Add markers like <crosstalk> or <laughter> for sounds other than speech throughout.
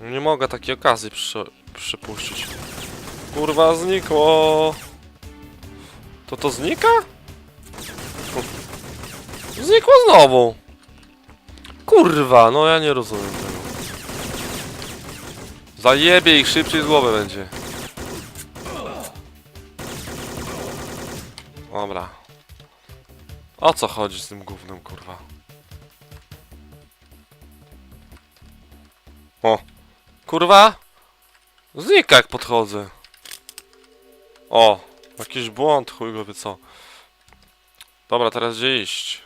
Nie mogę takiej okazji przy, przypuścić. Kurwa, znikło! To to znika? Znikło znowu! Kurwa, no ja nie rozumiem tego. Zajebie ich szybciej z głowy będzie. Dobra. O co chodzi z tym gównem, kurwa? O! Kurwa! Znika jak podchodzę. O! Jakiś błąd, chuj go wie co. Dobra, teraz gdzie iść?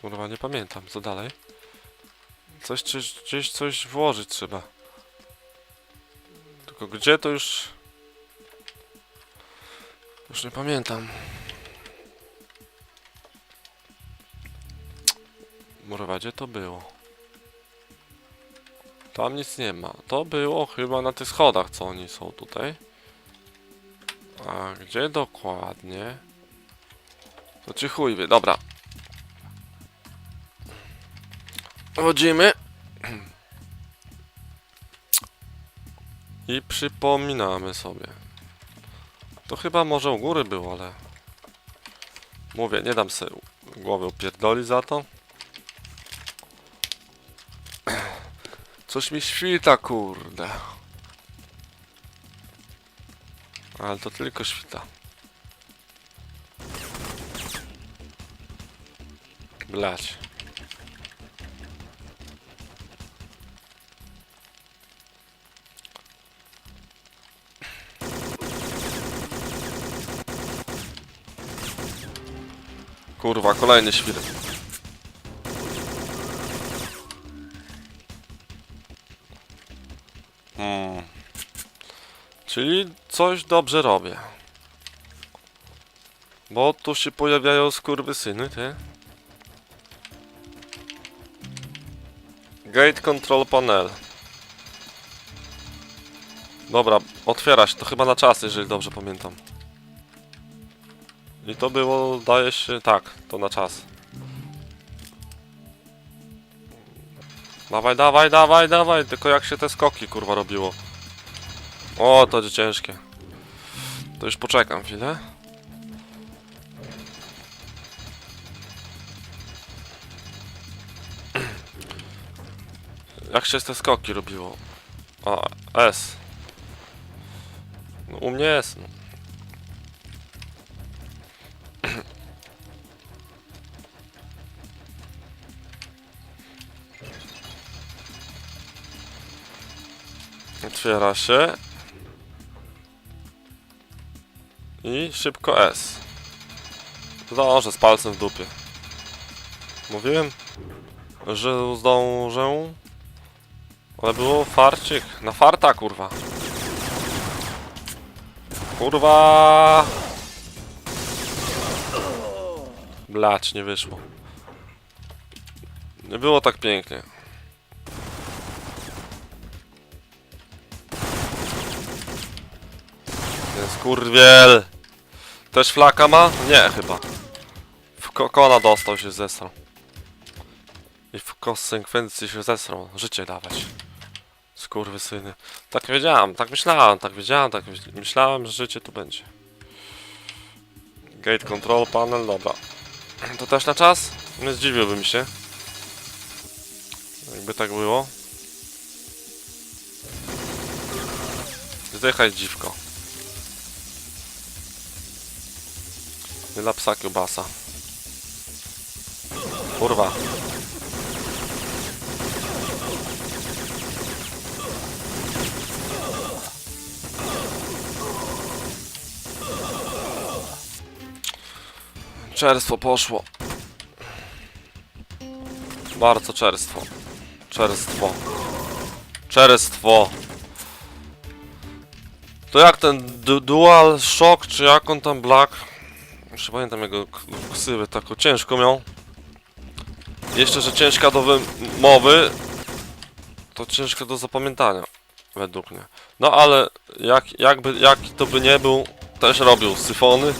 Kurwa, nie pamiętam, co dalej? Coś, coś, gdzieś coś włożyć trzeba. Tylko gdzie to już... Już nie pamiętam. Gdzie to było? Tam nic nie ma. To było chyba na tych schodach, co oni są tutaj. A gdzie dokładnie? To ci chuj wie. Dobra. Chodzimy. I przypominamy sobie. To chyba może u góry było, ale... Mówię, nie dam sobie głowy upierdolić za to. Coś mi świta, kurde. Ale to tylko świta. Blać. Kurwa, kolejny świr. Hmm. Czyli coś dobrze robię. Bo tu się pojawiają skurwysyny, ty. Gate control panel. Dobra, otwiera się to chyba na czas, jeżeli dobrze pamiętam. I to było, daje się, tak, to na czas. Dawaj, dawaj, dawaj, dawaj, tylko jak się te skoki kurwa robiło. O, to będzie ciężkie. To już poczekam chwilę. <clears throat> Jak się te skoki robiło? A, S. No, u mnie S. No. Otwiera się. I szybko S. Zdążę z palcem w dupie. Mówiłem, że zdążę. Ale było farcik. Na farta, kurwa. Kurwa! Blać, nie wyszło. Nie było tak pięknie. Ten skurwiel. Też flaka ma? Nie, chyba. W kokona dostał się zesrał. I w konsekwencji się zesrał. Życie dawać. Skurwysyny. Tak wiedziałem, tak myślałem, tak wiedziałem, tak myśl- myślałem, że życie tu będzie. Gate control panel, dobra. To też na czas? Nie zdziwiłbym się. Jakby tak było. Zdychaj dziwko. Dla psa kiełbasa. Kurwa. Czerstwo poszło. Bardzo czerstwo. Czerstwo. Czerstwo. To jak ten du Dual Shock, czy jak on tam Black? Już pamiętam jego k- ksywy, tak ciężko miał. Jeszcze, że ciężka do wymowy, to ciężka do zapamiętania, według mnie. No ale jak, jakby, jaki to by nie był, też robił syfony.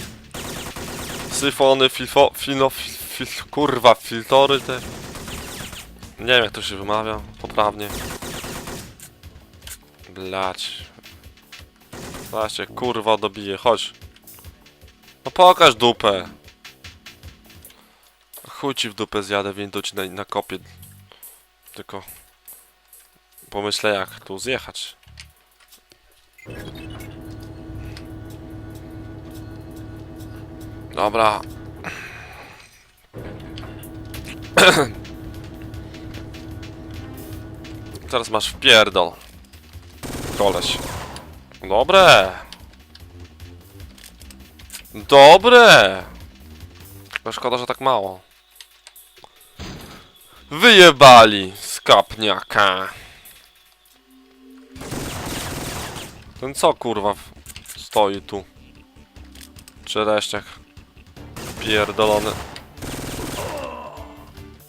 Syfony, filfo, fino, Fil kurwa, filtory te. Nie wiem jak to się wymawia poprawnie. Blać. Właśnie, kurwa dobije, chodź. No pokaż dupę. Chuj ci w dupę zjadę, to ci na, na kopie. Tylko pomyślę jak tu zjechać. Dobra. Teraz masz wpierdol. Koleś. Dobre. Dobre. No szkoda, że tak mało. Wyjebali skapniaka. Ten co kurwa stoi tu? Czereściak. Pierdolony.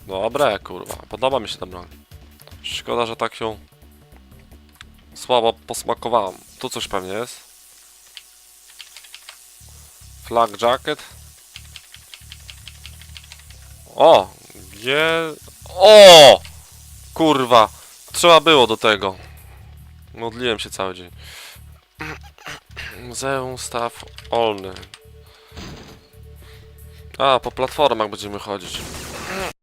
Dobre kurwa. Podoba mi się ta broń. Szkoda, że tak ją słabo posmakowałem. Tu coś pewnie jest. Flag jacket. O! Gdzie... O! Kurwa! Trzeba było do tego. Modliłem się cały dzień. Muzeum Staw Olny. A, po platformach będziemy chodzić.